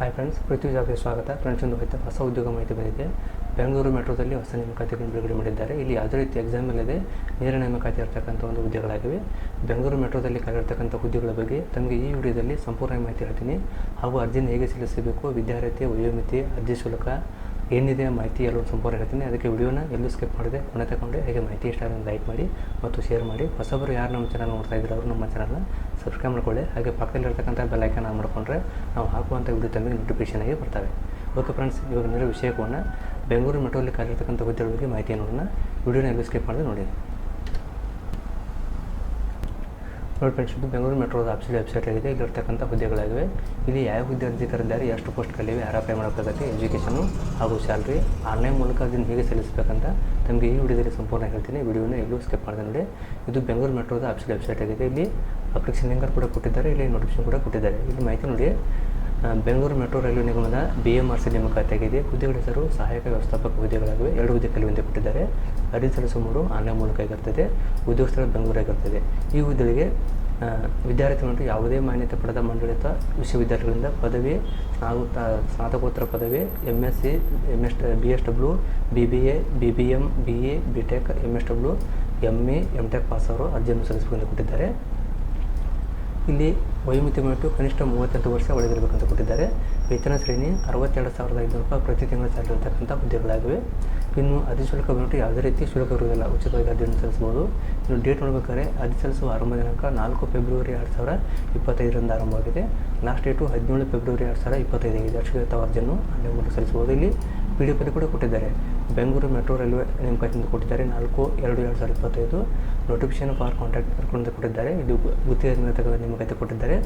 Hi friends ಪೃಥ್ವಿ ಜಾಬ್ಗೆ ಸ್ವಾಗತ. Friends ಒಂದು ಹೊಸ ಹೊಸ ಉದ್ಯೋಗ ಮಾಹಿತಿ ಬಂದಿದೆ. ಬೆಂಗಳೂರು ಮೆಟ್ರೋದಲ್ಲಿ ಹೊಸ ನೇಮಕಾತಿಗಳನ್ನು ಬಿಡುಗಡೆ ಮಾಡಿದ್ದಾರೆ. ಇಲ್ಲಿ ಯಾವುದೇ ರೀತಿ ಎಕ್ಸಾಮ್ ಇಲ್ಲದೆ ನೇರ ನೇಮಕಾತಿ ಇರತಕ್ಕಂಥ ಒಂದು ಹುದ್ದೆಗಳಾಗಿವೆ ಬೆಂಗಳೂರು ಮೆಟ್ರೋದಲ್ಲಿ ಕಾಲಿರ್ತಕ್ಕಂಥ ಹುದ್ದೆಗಳ ಬಗ್ಗೆ ತಮಗೆ ಈ ವಿಡಿಯೋದಲ್ಲಿ ಸಂಪೂರ್ಣ ಮಾಹಿತಿ ಹೇಳ್ತೀನಿ. ಹಾಗೂ ಅರ್ಜಿನ ಹೇಗೆ ಸಲ್ಲಿಸಬೇಕು ವಿದ್ಯಾರ್ಥಿ ವಯೋಮಿತಿ, ಅರ್ಜಿ ಶುಲ್ಕ ಏನಿದೆ ಮಾಹಿತಿ ಎಲ್ಲರೂ ಸಂಪೂರ್ಣ ಹೇಳ್ತೀನಿ. ಅದಕ್ಕೆ ವಿಡಿಯೋನ ಎಲ್ಲೂ ಸ್ಕಿಪ್ ಮಾಡಿದೆ ಕೊನೆ ತಗೊಂಡೆ ಹಾಗೆ ಮಾಹಿತಿ ಇಷ್ಟ ಆದರೆ ಲೈಕ್ ಮಾಡಿ ಮತ್ತು ಶೇರ್ ಮಾಡಿ. ಹೊಸಬರು ಯಾರು ನಮ್ಮ ಚಾನಲ್ ನೋಡ್ತಾ ಇದ್ದಾರೆ ಅವರು ನಮ್ಮ ಚಾನಲ್ನ ಸಬ್ಸ್ಕ್ರೈಬ್ ಮಾಡ್ಕೊಳ್ಳಿ. ಹಾಗೆ ಪಕ್ಕದಲ್ಲಿರ್ತಕ್ಕಂಥ ಬೆಲ್ ಮಾಡಿಕೊಂಡ್ರೆ ಆನ್ ಮಾಡ್ಕೊಂಡ್ರೆ ನಾವು ಹಾಕುವಂಥ ವಿಡಿಯೋ ತಮಗೆ ನೋಟಿಫಿಕೇಶನ್ ಆಗಿ ಬರ್ತವೆ. ಓಕೆ ಫ್ರೆಂಡ್ಸ್ ಇವಾಗ ನೇರ ವಿಷಯವನ್ನು ಬೆಂಗಳೂರು ಮೆಟ್ರೋಲಿ ಕಾಲಿರ್ತಕ್ಕಂಥ ಹುದ್ದೆಗಳ ಬಗ್ಗೆ ಮಾಹಿತಿ ನೋಡೋಣ. ವಿಡಿಯೋನ ಎಲ್ಲೂ ಸ್ಕಿಪ್ ಮಾಡಿದ್ರೆ ನೋಡಿ. ನೋಡಿ ಫ್ರೆಂಡ್ಸ್ ಇದು ಬೆಂಗಳೂರು ಮೆಟ್ರೋದ ಆಫೀಸ್ ವೆಬ್ಸೈಟ್ ಆಗಿದೆ ಇಲ್ಲಿರ್ತಕ್ಕಂಥ ಹುದ್ದೆಗಳಾಗಿವೆ. ಇಲ್ಲಿ ಯಾವ ಹುದ್ದೆ ಅರ್ಜಿ ಕರೆದಿದ್ದಾರೆ ಎಷ್ಟು ಪೋಸ್ಟ್ಗಳಿವೆ ಯಾರು ಅಪ್ಲೈ ಮಾಡಬೇಕಾಗತ್ತೆ ಎಜುಕೇಷನು ಹಾಗೂ ಸ್ಯಾಲ್ರಿ ಆನ್ಲೈನ್ ಮೂಲಕ ಅದನ್ನು ಹೇಗೆ ಸಲ್ಲಿಸಬೇಕಂತ ತಮಗೆ ಈ ವಿಡಿಯೋದಲ್ಲಿ ಸಂಪೂರ್ಣ ಹೇಳ್ತೀನಿ. ವಿಡಿಯೋನ ಎಲ್ಲೂ ಸ್ಕಿಪ್ ಮಾಡಿದೆ ನೋಡಿ. ಇದು ಬೆಂಗಳೂರು ಮೆಟ್ರೋದ ಆಫೀಸ್ ವೆಬ್ಸೈಟ್ ಆಗಿದೆ. ಇಲ್ಲಿ ಅಪ್ಲಿಕೇಶನ್ ಲಿಂಕರ್ ಕೂಡ ಕೊಟ್ಟಿದ್ದಾರೆ. ಇಲ್ಲಿ ನೋಟಿಫಿಕೇಶನ್ ಕೂಡ ಕೊಟ್ಟಿದ್ದಾರೆ. ಇಲ್ಲಿ ಮಾಹಿತಿ ನೋಡಿ. ಬೆಂಗಳೂರು ಮೆಟ್ರೋ ರೈಲ್ವೆ ನಿಗಮದ ಬಿ ಎಂ ಆರ್ ಸಿ ನೇಮಕಾತಿಯಾಗಿದೆ ಹುದ್ದೆಗಳ ಹೆಸರು ಸಹಾಯಕ ವ್ಯವಸ್ಥಾಪಕ ಹುದ್ದೆಗಳಾಗಿವೆ ಎರಡು ಹುದ್ದೆ ಕಲಿಯುವಂತೆ ಕೊಟ್ಟಿದ್ದಾರೆ. ಅರ್ಜಿ ಸಲ್ಲಿಸುವ ಮೂರು ಆನ್ಲೈನ್ ಮೂಲಕ ಆಗಿರ್ತದೆ. ಉದ್ಯೋಗ ಸ್ಥಳ ಬೆಂಗಳೂರಾಗಿರ್ತದೆ ಈ ಹುದ್ದೆಗಳಿಗೆ ವಿದ್ಯಾರ್ಥಿಗಳು ಯಾವುದೇ ಮಾನ್ಯತೆ ಪಡೆದ ಮಂಡಳಿತ ವಿಶ್ವವಿದ್ಯಾಲಯಗಳಿಂದ ಪದವಿ ಹಾಗೂ ಸ್ನಾತಕೋತ್ತರ ಪದವಿ M S C M S B S W B B A B B M B A B Tech M S W M A M Tech pass ಅವರು ಅರ್ಜಿಯನ್ನು ಸಲ್ಲಿಸಬೇಕೆಂದು ಕೊಟ್ಟಿದ್ದಾರೆ. ಇಲ್ಲಿ ವಯೋಮಿತಿ ಮಟ್ಟು ಕನಿಷ್ಠ ಮೂವತ್ತೆಂಟು ವರ್ಷ ಒಳಗಿರಬೇಕಂತ ಕೊಟ್ಟಿದ್ದಾರೆ. ವೇತನ ಶ್ರೇಣಿ ಅರವತ್ತೆರಡು ಸಾವಿರದ ಐದುನೂರು ರೂಪಾಯಿ ಪ್ರತಿ ತಿಂಗಳು ಸ್ಯಾಲರಿ ಇರತಕ್ಕಂಥ ಹುದ್ದೆಗಳಾಗಿವೆ. ಇನ್ನು ಅಧಿಶುಲ್ಕ ಶುಲ್ಕ ಬಂದ್ಬಿಟ್ಟು ಯಾವುದೇ ರೀತಿ ಶುಲ್ಕ ಇರುವುದಿಲ್ಲ. ಉಚಿತವಾಗಿ ಅರ್ಜಿಯನ್ನು ಸಲ್ಲಿಸಬಹುದು. ಇನ್ನು ಡೇಟ್ ನೋಡ್ಬೇಕಾದ್ರೆ ಅರ್ಜಿ ಸಲ್ಲಿಸುವ ಆರಂಭ ದಿನಾಂಕ ನಾಲ್ಕು ಫೆಬ್ರವರಿ ಎರಡು ಸಾವಿರ ಇಪ್ಪತ್ತೈದರಿಂದ ಆರಂಭವಾಗಿದೆ. ಲಾಸ್ಟ್ ಡೇಟು ಹದಿನೇಳು ಫೆಬ್ರವರಿ ಎರಡು ಸಾವಿರ ಇಪ್ಪತ್ತೈದಾಗಿದೆ ತಾವು ಅರ್ಜಿಯನ್ನು ಆನ್ಲೈನ್ ಮೂಲಕ ಸಲ್ಲಿಸಬಹುದು. ಇಲ್ಲಿ ಪಿ ಡಿ ಎಫ್ ಕೂಡ ಕೊಟ್ಟಿದ್ದಾರೆ. ಬೆಂಗಳೂರು ಮೆಟ್ರೋ ರೈಲ್ವೆ ನೇಮಕಾತಿಯಿಂದ ಕೊಟ್ಟಿದ್ದಾರೆ. ನಾಲ್ಕು, ಎರಡು ಎರಡು ಸಾವಿರದ ಇಪ್ಪತ್ತೈದು ನೋಟಿಫಿಕೇಶನ್ ಫಾರ್ ಕಾಂಟ್ರಾಕ್ಟ್ ಕರ್ಕೊಂಡು ಕೊಟ್ಟಿದ್ದಾರೆ. ಇದು ಗುತ್ತಿಗೆ ನೇಮಕ ನೇಮಕಾತಿ ಕೊಟ್ಟಿದ್ದಾರೆ.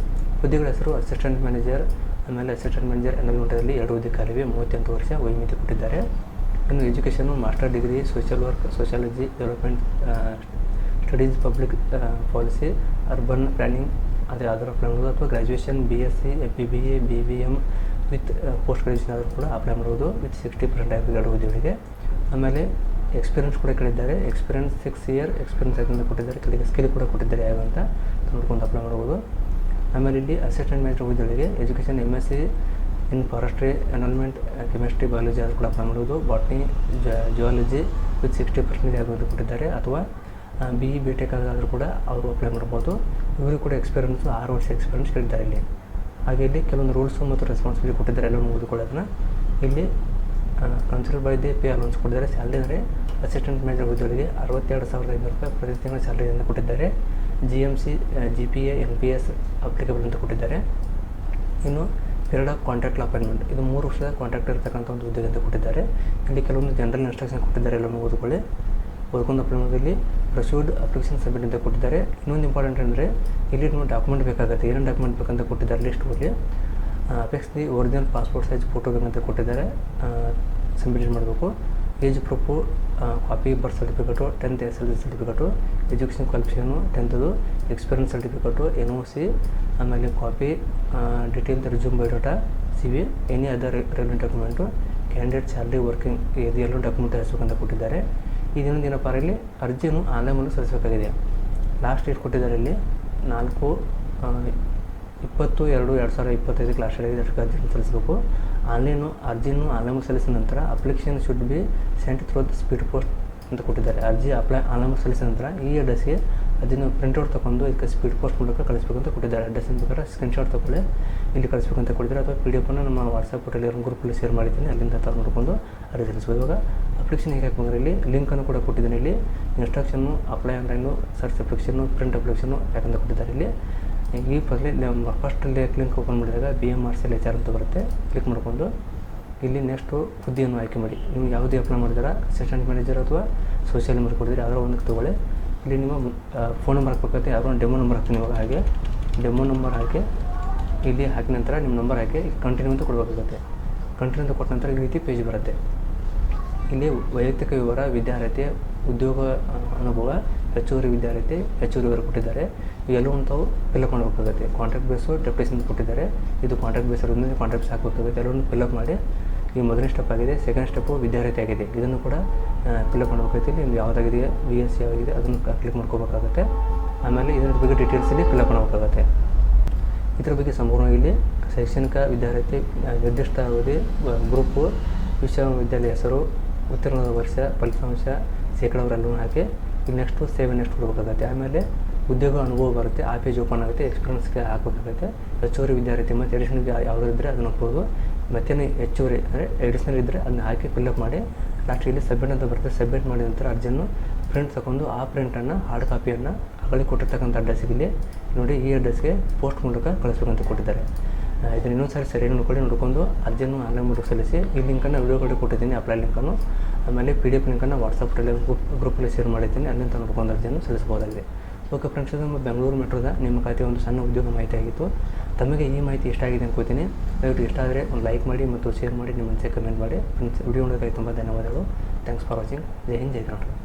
ಹುದ್ದೆಗಳ ಹೆಸರು ಅಸಿಸ್ಟೆಂಟ್ ಮ್ಯಾನೇಜರ್ ಆಮೇಲೆ ಅಸಿಸ್ಟೆಂಟ್ ಮ್ಯಾನೇಜರ್ ಎನ್ಎಲ್ ಮಟ್ಟದಲ್ಲಿ ಎರಡು ಹುದ್ದೆ ಖಾಲಿವೆ ಮೂವತ್ತೆಂಟು ವರ್ಷ ವೈಮಿತಿ ಕೊಟ್ಟಿದ್ದಾರೆ. ಇನ್ನು education master degree social work sociology development studies public policy urban planning ಅದೇ ಅದರ ಪ್ಲಾನ್ಗಳು ಅಥವಾ graduation B S C B B A B B M with post graduation ಆದರೂ ಕೂಡ ಅಪ್ಲೈ ಮಾಡ್ಬೋದು ವಿತ್ ಸಿಕ್ಸ್ಟಿ ಪರ್ಸೆಂಟ್ ಆಗಿ ಎರಡು ಹುದ್ದೆಗಳಿಗೆ ಆಮೇಲೆ ಎಕ್ಸ್ಪೀರಿಯನ್ಸ್ ಕೂಡ ಕೇಳಿದ್ದಾರೆ. ಎಕ್ಸ್ಪೀರಿಯನ್ಸ್ ಸಿಕ್ಸ್ ಇಯರ್ ಎಕ್ಸ್ಪೀರಿಯನ್ಸ್ ಅದನ್ನು ಕೊಟ್ಟಿದ್ದಾರೆ. ಕೆಳಗೆ ಸ್ಕಿಲ್ ಕೂಡ ಕೊಟ್ಟಿದ್ದಾರೆ ಯಾವ ಅಂತ ನೋಡ್ಕೊಂಡು ಅಪ್ಲೈ ಮಾಡ್ಬೋದು. ಆಮೇಲೆ ಇಲ್ಲಿ ಅಸಿಸ್ಟೆಂಟ್ ಮ್ಯಾನೇಜರ್ ಹುದ್ದೆಗಳಿಗೆ education M S C in forestry environment chemistry biology ಆದರೂ ಕೂಡ ಅಪ್ಲೈ ಮಾಡ್ಬೋದು. Botany geology with sixty percent ಆಗೋದು ಕೊಟ್ಟಿದ್ದಾರೆ. ಅಥವಾ ಬಿ ಇ ಬಿ ಟೆಕ್ ಆದರೂ ಕೂಡ ಅವರು ಅಪ್ಲೈ ಮಾಡ್ಬೋದು. ಇವರು ಕೂಡ ಎಕ್ಸ್ಪೀರಿಯನ್ಸು ಆರು ವರ್ಷ ಎಕ್ಸ್ಪೀರಿಯನ್ಸ್ ಕೇಳಿದ್ದಾರೆ ಇಲ್ಲಿ. ಹಾಗೆ ಇಲ್ಲಿ ಕೆಲವೊಂದು ರೂಲ್ಸು ಮತ್ತು ರೆಸ್ಪಾನ್ಸಿಬಿಲಿಟಿ ಕೊಟ್ಟಿದ್ದಾರೆ ಎಲ್ಲ ಓದಿಕೊಳ್ಳೋದನ್ನ ಇಲ್ಲಿ consider by the pay allowance ಕೊಟ್ಟಿದ್ದಾರೆ. ಸ್ಯಾಲ್ರಿ ಅಂದರೆ ಅಸಿಸ್ಟೆಂಟ್ ಮ್ಯಾನೇಜರ್ ಹುದ್ದೆಗಳಿಗೆ ಅರವತ್ತೆರಡು ಸಾವಿರದ ಐನೂರು ರೂಪಾಯಿ ಪ್ರತಿ ತಿಂಗಳ ಸ್ಯಾಲ್ರಿಯನ್ನು ಕೊಟ್ಟಿದ್ದಾರೆ. G M C G P A N P S applicable ಅಂತ ಕೊಟ್ಟಿದ್ದಾರೆ. ಇನ್ನು ಪೀರಿಯಡ್ ಆಫ್ ಕಾಂಟ್ರಾಕ್ಟ್ ಅಪಾಯಿಂಟ್ಮೆಂಟ್ ಇದು ಮೂರು ವರ್ಷದ ಕಾಂಟ್ರಾಕ್ಟ್ ಇರತಕ್ಕಂಥ ಒಂದು ಉದ್ಯೋಗ ಅಂತ ಕೊಟ್ಟಿದ್ದಾರೆ. ಇಲ್ಲಿ ಕೆಲವೊಂದು ಜನರಲ್ ಇನ್ಸ್ಟ್ರಕ್ಷನ್ ಕೊಟ್ಟಿದ್ದಾರೆ. ಎಲ್ಲವನ್ನು ಓದಿಕೊಳ್ಳಿ ಓದ್ಕೊಂಡು ಪ್ರಮಾಣದಲ್ಲಿ ಮಾಡೋದ್ರಲ್ಲಿ ಅಪ್ಲಿಕೇಶನ್ ಸಬ್ಮಿಟ್ ಅಂತ ಕೊಟ್ಟಿದ್ದಾರೆ. ಇನ್ನೊಂದು ಇಂಪಾರ್ಟೆಂಟ್ ಅಂದರೆ ಇಲ್ಲಿ ನಿಮ್ಮ ಡಾಕ್ಯುಮೆಂಟ್ ಬೇಕಾಗುತ್ತೆ. ಏನೇನು ಡಾಕ್ಯುಮೆಂಟ್ ಬೇಕಂತ ಕೊಟ್ಟಿದ್ದಾರೆ ಲಿಸ್ಟ್ ಅಲ್ಲಿ affix the original passport size photo ಬೇಕಂತ ಕೊಟ್ಟಿದ್ದಾರೆ. ಸಬ್ಮಿಟ್ ಮಾಡಬೇಕು. Age proof copy birth certificate tenth S L C certificate education qualification ಟೆಂತದು experience certificate N O C ಆಮೇಲೆ copy detail resume biodata C V any other relevant document candidate salary working ಇದು ಎಲ್ಲ document ಹಚ್ಚಬೇಕಂತ ಕೊಟ್ಟಿದ್ದಾರೆ. ಇದನ್ನೊಂದು ಏನಪ್ಪ ಇಲ್ಲಿ ಅರ್ಜಿಯನ್ನು online ಮೂಲಕ ಸಲ್ಲಿಸಬೇಕಾಗಿದೆ. Last date ಕೊಟ್ಟಿದ್ದಾರೆ ಇಲ್ಲಿ ನಾಲ್ಕು ಇಪ್ಪತ್ತು, ಎರಡು ಎರಡು ಸಾವಿರದ ಇಪ್ಪತ್ತೈದಕ್ಕೆ ಲಾಸ್ಟ್ ಡೇಟ್ ಅದಕ್ಕೆ ಅರ್ಜಿಯನ್ನು ಸಲ್ಲಿಸಬೇಕು. ಆನ್ಲೈನು, ಅರ್ಜಿಯನ್ನು ಆನ್ಲೈನ್ ಸಲ್ಲಿಸಿದ ನಂತರ application should be sent through the speed post ಅಂತ ಕೊಟ್ಟಿದ್ದಾರೆ. ಅರ್ಜಿ ಅಪ್ಲೈ ಆನ್ಲೈನ್ ಸಲ್ಲಿಸಿದ ನಂತರ ಈ ಅಡ್ರೆಸ್ಗೆ ಅದನ್ನು ಪ್ರಿಂಟೌಟ್ ತೊಗೊಂಡು ಇದಕ್ಕೆ ಸ್ಪೀಡ್ ಪೋಸ್ಟ್ ಮೂಲಕ ಕಳಿಸ್ಬೇಕು ಅಂತ ಕೊಟ್ಟಿದ್ದಾರೆ. ಅಡ್ರೆಸ್ ಬೇಕಾದ್ರೆ ಸ್ಕ್ರೀನ್ಶಾಟ್ ತೊಗೊಳ್ಳಿ. ಇಲ್ಲಿ ಕಳಿಸ್ಬೇಕು ಅಂತ ಕೊಟ್ಟಿದ್ದಾರೆ. ಅಥವಾ ಪಿ ಡಿ ಎಫನ್ನು ನಮ್ಮ ವಾಟ್ಸಪ್ ಟೆಲಿಗ್ರಾಮ್ ಗ್ರೂಪಲ್ಲಿ ಶೇರ್ ಮಾಡಿದ್ದೀನಿ. ಅಲ್ಲಿಂದ ತಾವು ನೋಡಿಕೊಂಡು ಅರ್ಜಿ ಸಲ್ಲಿಸ್ಬೋದು ಇವಾಗ ಅಪ್ಲಿಕೇಶನ್ ಹೇಗೆ ಹಾಕಂದ್ರೆ ಇಲ್ಲಿ ಲಿಂಕನ್ನು ಕೂಡ ಕೊಟ್ಟಿದ್ದೀನಿ ಇಲ್ಲಿ. Instruction apply online search application print application ಯಾಕಂತ ಕೊಟ್ಟಿದ್ದಾರೆ ಇಲ್ಲಿ. ಈ ಫಸ್ಟ್ಲಿ ನಮ್ಮ ಫಸ್ಟ್ ಲಿಂಕ್ ಓಪನ್ ಮಾಡಿದಾಗ B M R C L H R ಅಂತ ಬರುತ್ತೆ. ಕ್ಲಿಕ್ ಮಾಡ್ಕೊಂಡು ಇಲ್ಲಿ ನೆಕ್ಸ್ಟು ಹುದ್ದೆಯನ್ನು ಆಯ್ಕೆ ಮಾಡಿ. ನೀವು ಯಾವುದೇ ಅಪ್ಲೈ ಮಾಡಿದಾರ ಅಸಿಸ್ಟೆಂಟ್ ಮ್ಯಾನೇಜರ್ ಅಥವಾ ಸೋಷಿಯಲ್ ನಂಬರ್ ಕೊಡಿದ್ರೆ ಯಾವ್ದಾರ ಒಂದಕ್ಕೆ ತೊಗೊಳ್ಳಿ. ಇಲ್ಲಿ ನಿಮ್ಮ ಫೋನ್ ನಂಬರ್ ಹಾಕ್ಬೇಕಾಗುತ್ತೆ ಯಾವ ಡೆಮೋ ನಂಬರ್ ಹಾಕ್ತೀನಿ ಇವಾಗ ಹಾಗೆ. ಡೆಮೋ ನಂಬರ್ ಹಾಕಿ, ಇಲ್ಲಿ ಹಾಕಿದ ನಂತರ ನಿಮ್ಮ ನಂಬರ್ ಹಾಕಿ ಕಂಟಿನ್ಯೂ ಅಂತ ಕೊಡಬೇಕಾಗುತ್ತೆ. ಕಂಟಿನ್ಯೂ ಅಂತ ಕೊಟ್ಟ ನಂತರ ಈ ರೀತಿ ಪೇಜ್ ಬರುತ್ತೆ. ಇಲ್ಲಿ ವೈಯಕ್ತಿಕ ವಿವರ, ವಿದ್ಯಾರ್ಹತೆ, ಉದ್ಯೋಗ ಅನುಭವ, ಹೆಚ್ಚುವರಿ ವಿದ್ಯಾರ್ಹತೆ, ಹೆಚ್ಚುವರಿ ವಿವರ ಕೊಟ್ಟಿದ್ದಾರೆ. ಇವೆಲ್ಲವನ್ನು ತಾವು ಫಿಲಪ್ ಮಾಡಬೇಕಾಗುತ್ತೆ. ಕಾಂಟ್ರಾಕ್ಟ್ ಬೇಸು ಡೆಪ್ಟೇಷನ್ ಕೊಟ್ಟಿದ್ದಾರೆ. ಇದು ಕಾಂಟ್ರಾಕ್ಟ್ ಬೇಸ್ ಇರೋದ್ರಿಂದ ಕಾಂಟ್ರಾಕ್ಟ್ ಹಾಕಬೇಕಾಗುತ್ತೆ. ಎಲ್ಲವನ್ನು ಫಿಲಪ್ ಮಾಡಿ ಈ ಮೊದಲನೇ ಸ್ಟೆಪ್ ಆಗಿದೆ ಸೆಕೆಂಡ್ ಸ್ಟೆಪ್ಪು ವಿದ್ಯಾರ್ಥಿ ಆಗಿದೆ. ಇದನ್ನು ಕೂಡ ಫಿಲಪ್ ಮಾಡಬೇಕಾಗುತ್ತೆ ನಿಮ್ಗೆ ಯಾವುದಾಗಿದೆ ವಿ ಎಸ್ ಸಿ ಆಗಿದೆ ಅದನ್ನು ಕ್ಲಿಕ್ ಮಾಡ್ಕೋಬೇಕಾಗುತ್ತೆ. ಆಮೇಲೆ ಇದರ ಬಗ್ಗೆ ಡೀಟೇಲ್ಸಲ್ಲಿ ಫಿಲಪ್ ಮಾಡಬೇಕಾಗುತ್ತೆ ಇದರ ಬಗ್ಗೆ ಸಂಪೂರ್ಣವಾಗಿ ಇಲ್ಲಿ ಶೈಕ್ಷಣಿಕ ವಿದ್ಯಾರ್ಥಿ ನಿರ್ದಿಷ್ಟ ಅವಧಿ ಗ್ರೂಪು ವಿಶ್ವವಿದ್ಯಾಲಯ ಹೆಸರು ಉತ್ತೀರ್ಣದ ವರ್ಷ, ಫಲಿತಾಂಶ ಶೇಕಡವರೆಲ್ಲವೂ ಹಾಕಿ ನೆಕ್ಸ್ಟು ಸೇವೆ ನೆಕ್ಸ್ಟ್ ಕೊಡಬೇಕಾಗತ್ತೆ. ಆಮೇಲೆ ಉದ್ಯೋಗ ಅನುಭವ ಬರುತ್ತೆ ಆ ಪೇಜ್ ಓಪನ್ ಆಗುತ್ತೆ ಎಕ್ಸ್ಪೀರಿಯನ್ಸ್ಗೆ ಹಾಕಬೇಕಾಗುತ್ತೆ. ಹೆಚ್ಚುವರಿ ವಿದ್ಯಾರ್ಥಿ ಮತ್ತು ಎಡಿಷನ್ಗೆ ಯಾವುದಾದ್ರೆ ಅದನ್ನು ಹಾಕ್ಬೋದು ಮತ್ತೇನು ಹೆಚ್ಚುವರಿ ಅಂದರೆ ಎಡಿಷನಲ್ ಇದ್ದರೆ ಅದನ್ನ ಹಾಕಿ ಫಿಲ್ಅಪ್ ಮಾಡಿ. ಲಾಸ್ಟ್ ಇಲ್ಲಿ ಸಬ್ಮಿಟ್ ಅಂತ ಬರುತ್ತೆ. ಸಬ್ಮಿಟ್ ಮಾಡಿದ ನಂತರ ಅರ್ಜಿಯನ್ನು ಪ್ರಿಂಟ್ ತಗೊಂಡು ಆ ಪ್ರಿಂಟನ್ನು ಹಾರ್ಡ್ ಕಾಪಿಯನ್ನು ಅಗಲಿ ಕೊಟ್ಟಿರ್ತಕ್ಕಂಥ ಅಡ್ರೆಸ್ಸಿಗೆ ನೋಡಿ ಈ ಅಡ್ರೆಸ್ಗೆ ಪೋಸ್ಟ್ ಮೂಲಕ ಕಳಿಸ್ಬೇಕಂತ ಕೊಟ್ಟಿದ್ದಾರೆ. ಇದನ್ನು ಇದನ್ನ ಇನ್ನೊಂದು ಸಾರಿ ಸರಿಯಾಗಿ ನೋಡ್ಕೊಂಡು ನೋಡ್ಕೊಂಡು ಅರ್ಜಿಯನ್ನು ಆನ್ಲೈನ್ ಮೂಲಕ ಸಲ್ಲಿಸಿ. ಈ ಲಿಂಕನ್ನು ವಿಡಿಯೋ ಕಡೆ ಕೊಟ್ಟಿದ್ದೀನಿ ಅಪ್ಲೈ ಲಿಂಕನ್ನು ಆಮೇಲೆ ಪಿ ಡಿ ಎಫ್ ಲಿಂಕನ್ನು ಗ್ರೂಪ್ ಗ್ರೂಪಲ್ಲಿ ಶೇರ್ ಮಾಡಿದ್ದೀನಿ ಅಲ್ಲಿಂದ ನೋಡ್ಕೊಂಡು ಅರ್ಜಿಯನ್ನು ಸಲ್ಲಿಸಬಹುದಾಗಿದೆ. ಓಕೆ ಫ್ರೆಂಡ್ಸ್ ನಮ್ಮ ಬೆಂಗಳೂರು ಮೆಟ್ರೋದ ನಿಮ್ಮ ಖಾತೆ ಒಂದು ಸಣ್ಣ ಉದ್ಯೋಗ ಮಾಹಿತಿ ಆಗಿತ್ತು. ತಮಗೆ ಈ ಮಾಹಿತಿ ಇಷ್ಟ ಆಗಿದೆ ಅನ್ಕೋತೀನಿ. ದಯವಿಟ್ಟು ಇಷ್ಟ ಆದರೆ ಒಂದು ಲೈಕ್ ಮಾಡಿ ಮತ್ತು ಶೇರ್ ಮಾಡಿ, ನಿಮ್ಮ ಮನಸ್ಸಿಗೆ ಕಮೆಂಟ್ ಮಾಡಿ. ಫ್ರೆಂಡ್ಸ್ ವಿಡಿಯೋ ನೋಡೋದಕ್ಕೆ ತುಂಬ ಧನ್ಯವಾದಗಳು. Thanks for watching Jai Hind, Jai Karnataka.